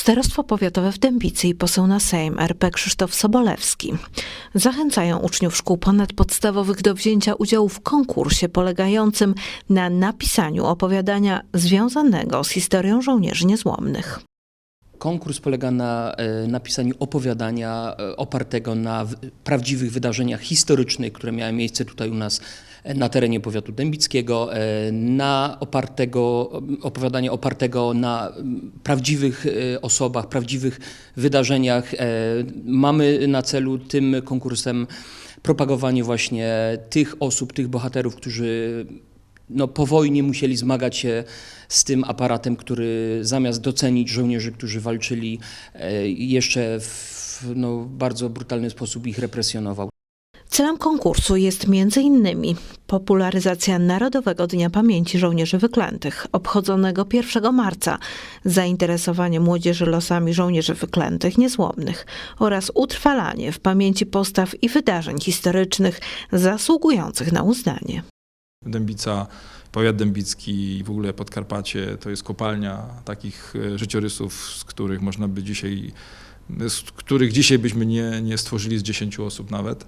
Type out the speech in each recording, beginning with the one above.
Starostwo Powiatowe w Dębicy i poseł na Sejm RP Krzysztof Sobolewski zachęcają uczniów szkół ponadpodstawowych do wzięcia udziału w konkursie polegającym na napisaniu opowiadania związanego z historią żołnierzy niezłomnych. Konkurs polega na e, napisaniu opowiadania e, opartego na prawdziwych wydarzeniach historycznych, które miały miejsce tutaj u nas e, na terenie powiatu dębickiego, na opartego, opowiadania opartego na prawdziwych osobach, prawdziwych wydarzeniach. Mamy na celu tym konkursem propagowanie właśnie tych osób, tych bohaterów, którzy no, po wojnie musieli zmagać się z tym aparatem, który zamiast docenić żołnierzy, którzy walczyli, e, jeszcze w no, bardzo brutalny sposób ich represjonował. Celem konkursu jest m.in. popularyzacja Narodowego Dnia Pamięci Żołnierzy Wyklętych, obchodzonego 1 marca, zainteresowanie młodzieży losami żołnierzy wyklętych niezłomnych oraz utrwalanie w pamięci postaw i wydarzeń historycznych zasługujących na uznanie. Dębica, powiat dębicki i w ogóle Podkarpacie to jest kopalnia takich e, życiorysów, z których można by dzisiaj, z których dzisiaj byśmy nie, nie stworzyli z 10 osób nawet.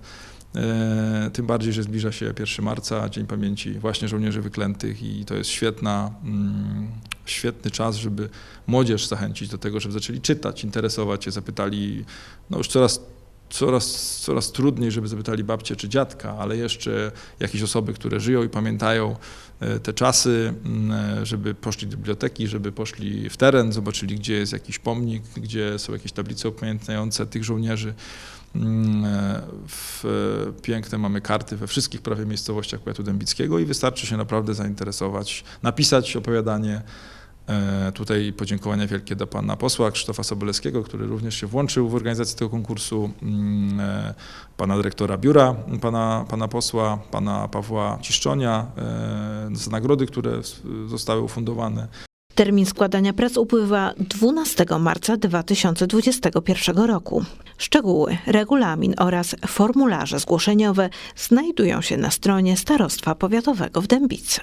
E, Tym bardziej, że zbliża się 1 marca, Dzień Pamięci właśnie żołnierzy wyklętych i to jest świetna, mm, świetny czas, żeby młodzież zachęcić do tego, żeby zaczęli czytać, interesować się, zapytali, no już coraz coraz, coraz trudniej, żeby zapytali babcię czy dziadka, ale jeszcze jakieś osoby, które żyją i pamiętają e, te czasy, m, e, żeby poszli do biblioteki, żeby poszli w teren, zobaczyli, gdzie jest jakiś pomnik, gdzie są jakieś tablice upamiętniające tych żołnierzy. Mm, e, W, piękne mamy karty we wszystkich prawie miejscowościach powiatu dębickiego i wystarczy się naprawdę zainteresować, napisać opowiadanie, Tutaj podziękowania wielkie do pana posła Krzysztofa Sobolewskiego, który również się włączył w organizację tego konkursu, mm, e, pana dyrektora biura, pana, pana posła, pana Pawła Ciszczonia, e, za nagrody, które zostały ufundowane. Termin składania prac upływa 12 marca 2021 roku. Szczegóły, regulamin oraz formularze zgłoszeniowe znajdują się na stronie Starostwa Powiatowego w Dębicy.